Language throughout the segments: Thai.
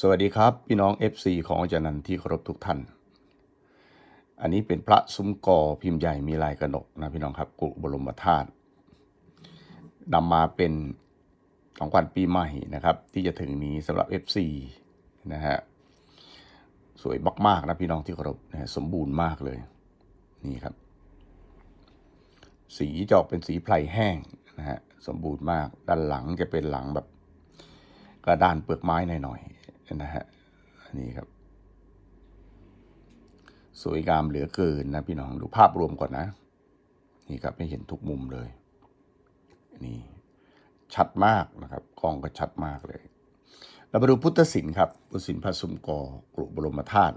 สวัสดีครับ พี่น้อง FC ของอาจารย์นันที่เคารพทุกท่าน อันนี้เป็นพระซุ้มกอพิมพ์ใหญ่มีลายกระหนกนะพี่น้องครับกุบรมธาตุนำมาเป็นของขวัญปีใหม่นะครับ ที่จะถึงนี้สำหรับ FC นะฮะสวยมากๆนะพี่น้องที่เคารพนะสมบูรณ์มากเลยนี่ครับ สีจะอกเป็นสีไพรแห้งนะฮะสมบูรณ์มากด้านหลังจะเป็นหลังแบบกระดานเปลือกไม้หน่อย นะฮะอันนี้ครับ สวยงามเหลือเกินนะพี่น้องดูภาพรวมก่อนนะ นี่ครับให้เห็นทุกมุมเลย นี่ ชัดมากนะครับกล้องก็ชัดมากเลย เรามาดูพุทธศิลป์ครับพุทธศิลป์พระสุมกอกรุบรมธาตุ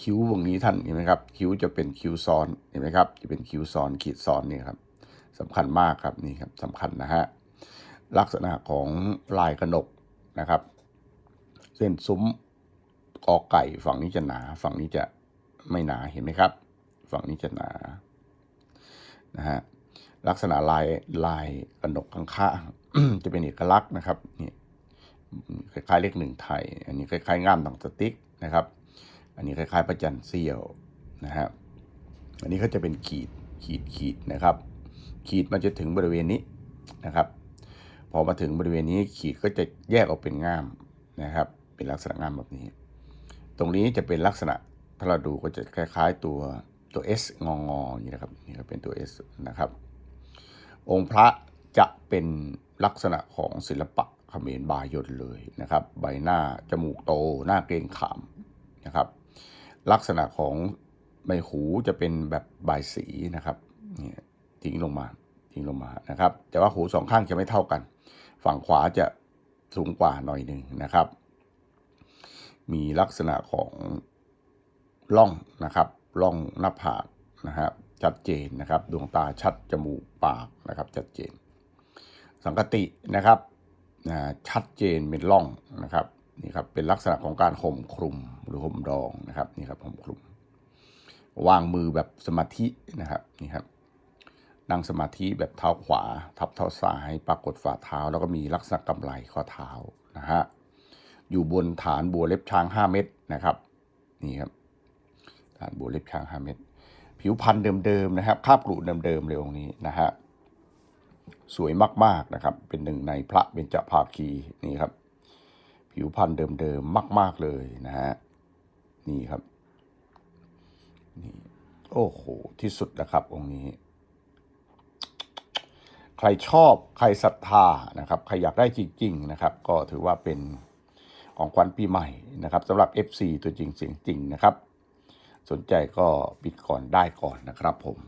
คิ้ววงนี้ท่านเห็นไหมครับ คิ้วจะเป็นคิ้วซ้อนเห็นไหมครับ จะเป็นคิ้วซ้อนขีดซ้อนนี่ครับสำคัญมากครับนี่ครับสำคัญนะฮะลักษณะของลายกระหนกนะครับ เส้นซุ้มกอไก่ฝั่งนี้จะหนา ฝั่งนี้จะไม่หนาเห็นไหมครับ ฝั่งนี้จะหนานะฮะลักษณะลายลายกระหนกข้างๆจะเป็นเอกลักษณ์นะครับนี่คล้ายๆเลขหนึ่งไทย อันนี้คล้ายๆง่ามหนังสติ๊กนะครับ อันนี้คล้ายๆประจันเซียวนะฮะอันนี้ก็จะเป็นขีดขีดขีดนะครับ ขีดมันจะถึงบริเวณนี้นะครับ พอมาถึงบริเวณนี้ขีดก็จะแยกออกเป็นง่ามนะครับ เป็นลักษณะงามแบบนี้ ตรงนี้จะเป็นลักษณะถ้าเราดูก็จะคล้ายๆตัวตัว S งองออย่างนี้นะครับนี่ก็เป็นตัว S นะครับ องค์พระจะเป็นลักษณะของศิลปะเขมรบายนเลยนะครับ ใบหน้าจมูกโตหน้าเกรงขามนะครับ ลักษณะของใบหูจะเป็นแบบบายสีนะครับนี่ทิ้งลงมาทิ้งลงมานะครับ แต่ว่าหูสองข้างจะไม่เท่ากัน ฝั่งขวาจะสูงกว่าหน่อยหนึ่งนะครับ มีลักษณะของร่องนะครับร่องหน้าผากนะครับชัดเจนนะครับ ดวงตาชัดจมูกปากนะครับ ชัดเจน สังกตินะครับชัดเจนเป็นร่องนะครับนี่ครับเป็นลักษณะของการห่มคลุมหรือห่มรองนะครับนี่ครับห่มคลุม วางมือแบบสมาธินะครับนี่ครับนั่งสมาธิแบบเท้าขวา ทับเท้าซ้ายปรากฏฝ่าเท้า แล้วก็มีลักษณะกำไลข้อเท้านะฮะ อยู่บนฐานบัวเล็บช้าง 5 เม็ดนะครับนี่ครับฐานบัวเล็บช้าง 5 เม็ดผิวพันธุ์เดิมๆนะครับคาบกรุเดิมๆเลยองค์นี้นะฮะสวยมากๆนะครับ เป็นหนึ่งในพระเบญจภาคีนี่ครับ ผิวพันธุ์เดิมๆมาก ๆเลยนะฮะนี่ครับนี่โอ้โหที่สุดนะครับองค์นี้ ใครชอบใครศรัทธานะครับ ใครอยากได้จริงๆนะครับ ก็ถือว่าเป็น ของขวัญปีใหม่นะครับสำหรับ FC ตัวจริงเสียงจริงนะครับ สนใจก็ปิดก่อนได้ก่อนนะครับผม